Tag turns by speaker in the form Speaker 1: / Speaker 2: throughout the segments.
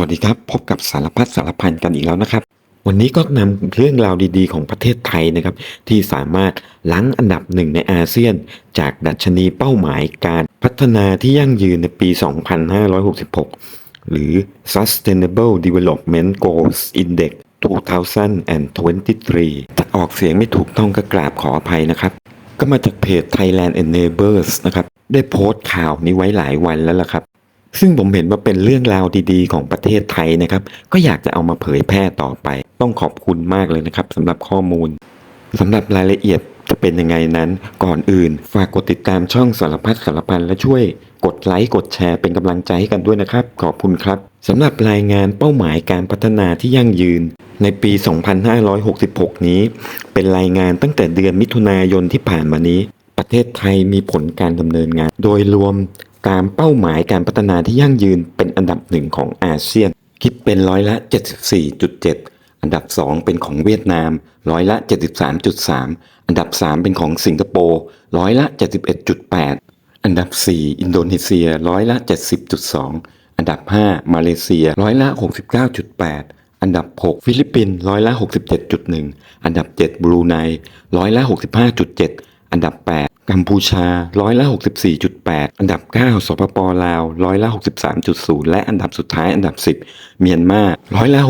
Speaker 1: วัสดีครับ พบกับสารพัดสารพันกันอีกแล้วนะครับ วันนี้ก็นำเรื่องราวดีๆ ของประเทศไทยนะครับ ที่สามารถล้งอันดับหนึ่งในอาเซียน จากดัชนีเป้าหมายการพัฒนาที่ยั่งยืนในปี 2566 หรือ Sustainable Development Goals Index 2023ถ้าออกเสียงไม่ถูกต้องก็กราบขออภัยนะครับ ก็มาจากเพจ Thailand Enablers นะครับ ได้โพสต์ข่าวนี้ไว้หลายวันแล้วล่ะครับ ซึ่งผมเห็นว่าเป็นเรื่องราวดีๆ ของประเทศไทยนะครับ ก็อยากจะเอามาเผยแพร่ต่อไป ต้องขอบคุณมากเลยนะครับสำหรับข้อมูลสำหรับรายละเอียดจะเป็นยังไงนั้น ก่อนอื่น ฝากกดติดตามช่องสารพัดสารพันและช่วย กดไลค์กดแชร์เป็นกำลังใจให้กันด้วยนะครับ ขอบคุณครับสำหรับรายงานเป้าหมายการพัฒนาที่ยั่งยืน ในปี 2566 นี้ เป็นรายงานตั้งแต่เดือนมิถุนายนที่ผ่านมานี้ ประเทศไทยมีผลการดำเนินงาน โดยรวมตามเป้าหมายการพัฒนาที่ยั่งยืนเป็นอันดับหนึ่งของอาเซียน คิดเป็นร้อยละ 74.7 อันดับ 2 เป็นของเวียดนามร้อยละ 73.3 อันดับ 3 เป็นของสิงคโปร์ร้อยละ 71.8 อันดับ 4 อินโดนีเซียร้อยละ 70.2 อันดับ 5 มาเลเซียร้อยละ 69.8อันดับ 6 ฟิลิปปินส์ร้อยละ 67.1 อันดับ 7 บรูไนร้อยละ 65.7 อันดับ 8 กัมพูชาร้อยละ 64.8 อันดับ 9 สปปลาวร้อยละ 63.0 และอันดับสุดท้ายอันดับ 10 เมียนมาร้อยละ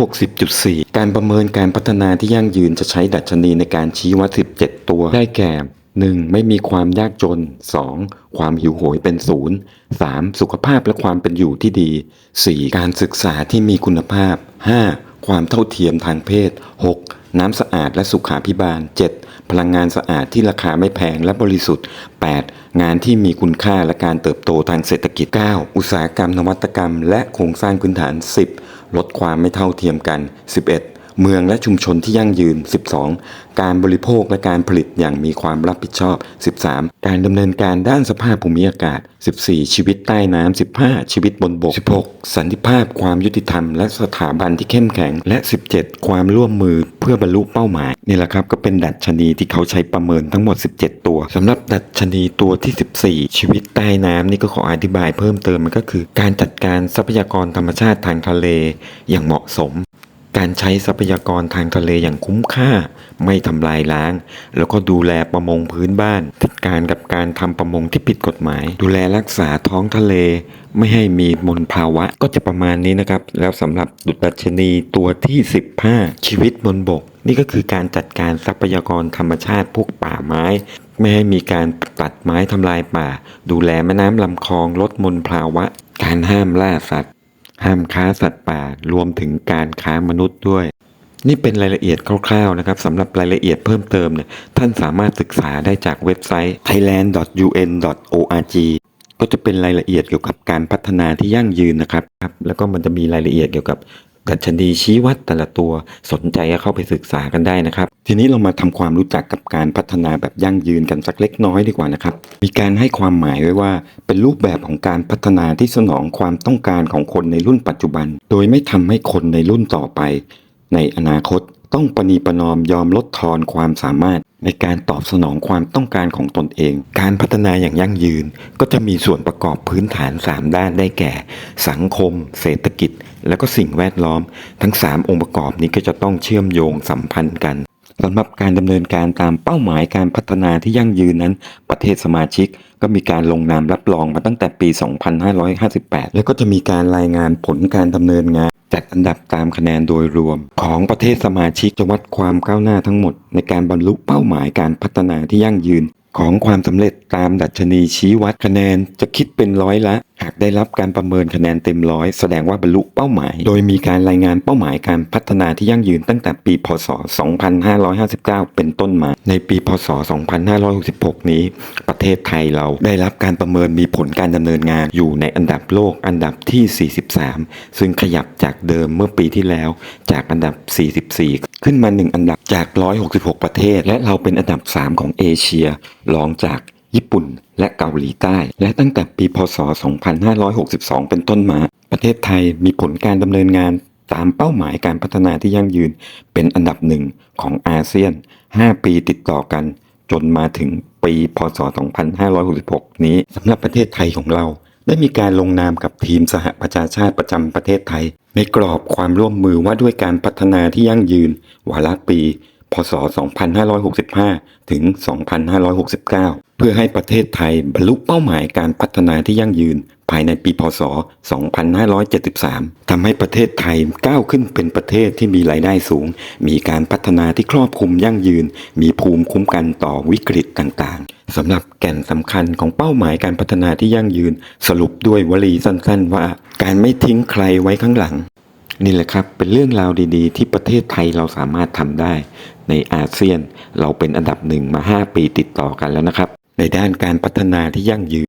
Speaker 1: 60.4 การประเมินการพัฒนาที่ยั่งยืนจะใช้ดัชนีในการชี้วัด 17 ตัวได้แก่ 1. ไม่มีความยากจน 2. ความหิวโหยเป็นศูนย์ 3. สุขภาพและความเป็นอยู่ที่ดี 4. การศึกษาที่มีคุณภาพ 5. ความเท่าเทียมทางเพศ 6. น้ำสะอาดและสุขาพิบาล 7. พลังงานสะอาดที่ราคาไม่แพงและบริสุทธิ์ 8. งานที่มีคุณค่าและการเติบโตทางเศรษฐกิจ 9. อุตสาหกรรมนวัตกรรม และโครงสร้างพื้นฐาน 10. ลดความไม่เท่าเทียมกัน 11. เมืองและชุมชนที่ยั่งยืน 12. การบริโภคและการผลิตอย่างมีความรับผิดชอบ 13. การดำเนินการด้านสภาพภูมิอากาศ 14. ชีวิตใต้น้ำ 15. ชีวิตบนบก 16. สันติภาพความยุติธรรม และสถาบันที่เข้มแข็ง และ 17. ความร่วมมือเพื่อบรรลุเป้าหมาย นี่แหละครับก็เป็นดัชนีที่เขาใช้ประเมินทั้งหมด 17 ตัวสำหรับดัชนีตัวที่ 14 ชีวิตใต้น้ำนี่ก็ขออธิบายเพิ่มเติมมันก็คือ การจัดการทรัพยากรธรรมชาติทางทะเลอย่างเหมาะสม การใช้ทรัพยากรทางทะเลอย่างคุ้มค่า ไม่ทำลายล้าง แล้วก็ดูแลประมงพื้นบ้านจัดการกับการทำประมงที่ผิดกฎหมาย ดูแลรักษาท้องทะเล ไม่ให้มีมลภาวะก็จะประมาณนี้นะครับ แล้วสำหรับดัชนีตัวที่ 15 ชีวิตบนบก นี่ก็คือการจัดการทรัพยากรธรรมชาติพวกป่าไม้ไม่ให้มีการตัดไม้ทำลายป่า ดูแลแม่น้ำลำคลองลดมลภาวะ การห้ามล่าสัตว์ ห้ามค้าสัตว์ป่ารวมถึงการค้ามนุษย์ด้วย นี่เป็นรายละเอียดคร่าวๆนะครับสำหรับรายละเอียดเพิ่มเติมเนี่ยท่านสามารถศึกษาได้จากเว็บไซต์ thailand.un.org ก็จะเป็นรายละเอียดเกี่ยวกับการพัฒนาที่ยั่งยืนนะครับครับแล้วก็มันจะมีรายละเอียดเกี่ยวกับ ดัชนีชี้วัดแต่ละตัวสนใจก็เข้าไปศึกษากันได้นะครับ ทีนี้เรามาทำความรู้จักกับการพัฒนาแบบยั่งยืนกันสักเล็กน้อยดีกว่านะครับ มีการให้ความหมายไว้ว่า เป็นรูปแบบของการพัฒนาที่สนองความต้องการของคนในรุ่นปัจจุบัน โดยไม่ทำให้คนในรุ่นต่อไป ในอนาคตต้องประนีประนอมยอมลดทอนความสามารถในการตอบสนองความต้องการของตนเอง การพัฒนาอย่างยั่งยืน ก็จะมีส่วนประกอบพื้นฐาน 3 ด้านได้แก่ สังคม เศรษฐกิจ และก็สิ่งแวดล้อม ทั้ง 3 องค์ประกอบนี้ก็จะต้องเชื่อมโยงสัมพันธ์กันสำหรับการดำเนินการตามเป้าหมายการพัฒนาที่ยั่งยืนนั้น ประเทศสมาชิกก็มีการลงนามรับรองมาตั้งแต่ปี 2558 แล้วก็จะมีการรายงานผลการดำเนินงาน จัดอันดับตามคะแนนโดยรวม ของประเทศสมาชิกจะวัดความก้าวหน้าทั้งหมด ในการบรรลุเป้าหมายการพัฒนาที่ยั่งยืน ของความสำเร็จตามดัชนีชี้วัดคะแนนจะคิดเป็นร้อยละ หากได้รับการประเมินคะแนนเต็มร้อยแสดงว่าบรรลุเป้าหมาย โดยมีการรายงานเป้าหมายการพัฒนาที่ยั่งยืนตั้งแต่ปี พศ 2559 เป็นต้นมา ในปี พศ 2566 นี้ ประเทศไทยเราได้รับการประเมินมีผลการดำเนินงานอยู่ในอันดับโลกอันดับที่ 43 ซึ่งขยับจากเดิมเมื่อปีที่แล้วจากอันดับ 44 ขึ้นมา 1 อันดับจาก 166 ประเทศ และเราเป็นอันดับ 3 ของเอเชียรองจากญี่ปุ่นและเกาหลีใต้ และตั้งแต่ปีพศ 2562 เป็นต้นมา ประเทศไทยมีผลการดำเนินงานตามเป้าหมายการพัฒนาที่ยั่งยืนเป็นอันดับหนึ่งของอาเซียน 5 ปีติดต่อกันจนมาถึง ปี พศ 2566 นี้สำหรับประเทศไทยของเรา ได้มีการลงนามกับทีมสหประชาชาติประจำประเทศไทย ในกรอบความร่วมมือว่าด้วยการพัฒนาที่ยั่งยืน วาระปี พศ 2565 ถึง 2569 เพื่อให้ประเทศไทยบรรลุเป้าหมายการพัฒนาที่ยั่งยืน ภายในปีพศ 2573 ทำให้ประเทศไทยก้าวขึ้นเป็นประเทศที่มีรายได้สูง มีการพัฒนาที่ครอบคลุมยั่งยืน มีภูมิคุ้มกันต่อวิกฤตต่างๆ สำหรับแก่นสำคัญของเป้าหมายการพัฒนาที่ยั่งยืน สรุปด้วยวลีสั้นๆ ว่า การไม่ทิ้งใครไว้ข้างหลังนี่แหละครับ เป็นเรื่องราวดีๆ ที่ประเทศไทยเราสามารถทำได้ ในอาเซียนเราเป็นอันดับหนึ่งมา 5 ปีติดต่อกันแล้วนะครับ ในด้านการพัฒนาที่ยั่งยืน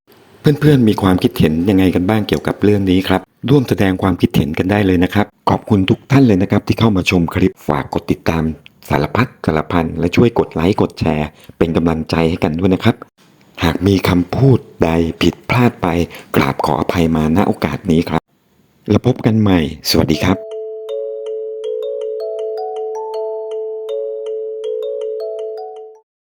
Speaker 1: เพื่อนๆมีความคิดเห็นยังไงกันบ้างเกี่ยวกับเรื่องนี้ครับ ร่วมแสดงความคิดเห็นกันได้เลยนะครับ ขอบคุณทุกท่านเลยนะครับ ที่เข้ามาชมคลิปฝากกดติดตาม สารพัดสารพันและช่วยกดไลค์กดแชร์ เป็นกำลังใจให้กันด้วยนะครับ หากมีคำพูดใดผิดพลาดไป กราบขออภัยมาณโอกาสนี้ครับ แล้วพบกันใหม่ สวัสดีครับ